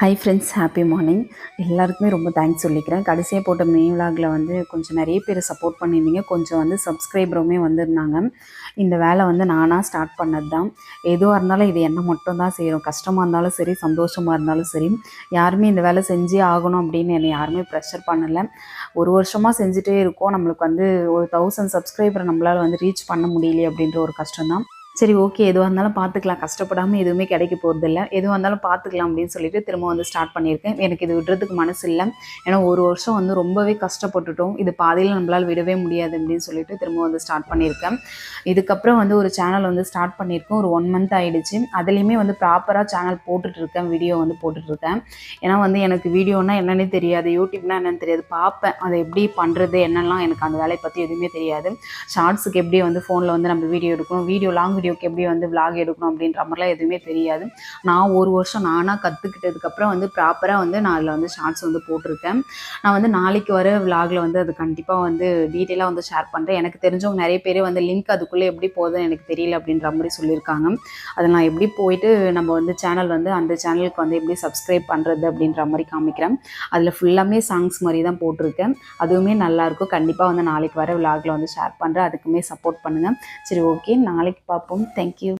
Hi friends happy morning எல்லாருக்குமே ரொம்ப thanks சொல்லிக்கிறேன். கடைசியாக போட்ட மே விலாகில் வந்து கொஞ்சம் நிறைய பேர் சப்போர்ட் பண்ணியிருந்தீங்க. கொஞ்சம் வந்து சப்ஸ்கிரைபருமே வந்திருந்தாங்க. இந்த வேலை வந்து நானாக ஸ்டார்ட் பண்ணது தான் எதுவாக இருந்தாலும் இது என்ன மட்டும் தான் செய்கிறோம் கஷ்டமாக இருந்தாலும் சரி சந்தோஷமாக இருந்தாலும் சரி. யாருமே இந்த வேலை செஞ்சே ஆகணும் அப்படின்னு என்னை யாருமே ப்ரெஷர் பண்ணலை. ஒரு வருஷமாக செஞ்சுட்டே இருக்கோம். நம்மளுக்கு வந்து ஒரு தௌசண்ட் சப்ஸ்கிரைபரை நம்மளால் வந்து ரீச் பண்ண முடியலையே அப்படின்ற ஒரு கஷ்டம் தான் சரி ஓகே எதுவாக இருந்தாலும் பார்த்துக்கலாம். கஷ்டப்படாமல் எதுவுமே கிடைக்க போகிறதில்ல எதுவாக இருந்தாலும் பார்த்துக்கலாம் அப்படின்னு சொல்லிட்டு திரும்ப வந்து ஸ்டார்ட் பண்ணியிருக்கேன். எனக்கு இது விடுறதுக்கு மனசு இல்லை. ஏன்னா ஒரு வருஷம் வந்து ரொம்பவே கஷ்டப்பட்டுட்டோம். இது பாதையில் நம்மளால் விடவே முடியாது அப்படின்னு சொல்லிட்டு திரும்ப வந்து ஸ்டார்ட் பண்ணியிருக்கேன். இதுக்கப்புறம் வந்து ஒரு சேனல் வந்து ஸ்டார்ட் பண்ணியிருக்கேன். ஒரு ஒன் மந்த் ஆகிடுச்சு அதுலேயுமே வந்து ப்ராப்பராக சேனல் போட்டுட்ருக்கேன். வீடியோ வந்து போட்டுட்ருக்கேன். ஏன்னா வந்து எனக்கு வீடியோனா என்னன்னே தெரியாது. யூடியூப்னா என்னன்னு தெரியாது. பார்ப்பேன். அதை எப்படி பண்ணுறது என்னெல்லாம் எனக்கு அந்த வேலையை பற்றி எதுவுமே தெரியாது. ஷார்ட்ஸுக்கு எப்படி வந்து ஃபோனில் வந்து நம்ம வீடியோ எடுக்கணும்? வீடியோ லாங் வீடியோக்கு எப்படி வந்து விலாக் எடுக்கணும் அப்படின்ற மாதிரிலாம் எதுவுமே தெரியாது. நான் ஒரு வருஷம் நானாக கற்றுக்கிட்டதுக்கப்புறம் வந்து ப்ராப்பராக வந்து நான் அதில் வந்து ஷார்ட்ஸ் வந்து போட்டிருக்கேன். நான் வந்து நாளைக்கு வர விலாகில் வந்து அது கண்டிப்பாக வந்து டீட்டெயிலாக வந்து ஷேர் பண்ணுறேன் எனக்கு தெரிஞ்சவங்க நிறைய பேர் வந்து லிங்க் அதுக்குள்ளே எப்படி போகுதுன்னு எனக்கு தெரியல அப்படின்ற மாதிரி சொல்லியிருக்காங்க. அதை நான் எப்படி போயிட்டு நம்ம வந்து சேனல் வந்து அந்த சேனலுக்கு வந்து எப்படி சப்ஸ்கிரைப் பண்ணுறது அப்படின்ற மாதிரி காமிக்கிறேன். அதில் ஃபுல்லாமே சாங்ஸ் மாதிரி தான் போட்டிருக்கேன். அதுவுமே நல்லாயிருக்கும் கண்டிப்பாக வந்து நாளைக்கு வர விலாகில் வந்து ஷேர் பண்ணுறேன் அதுக்குமே சப்போர்ட் பண்ணுங்கள் சரி ஓகே நாளைக்கு பார்ப்போம். Thank you.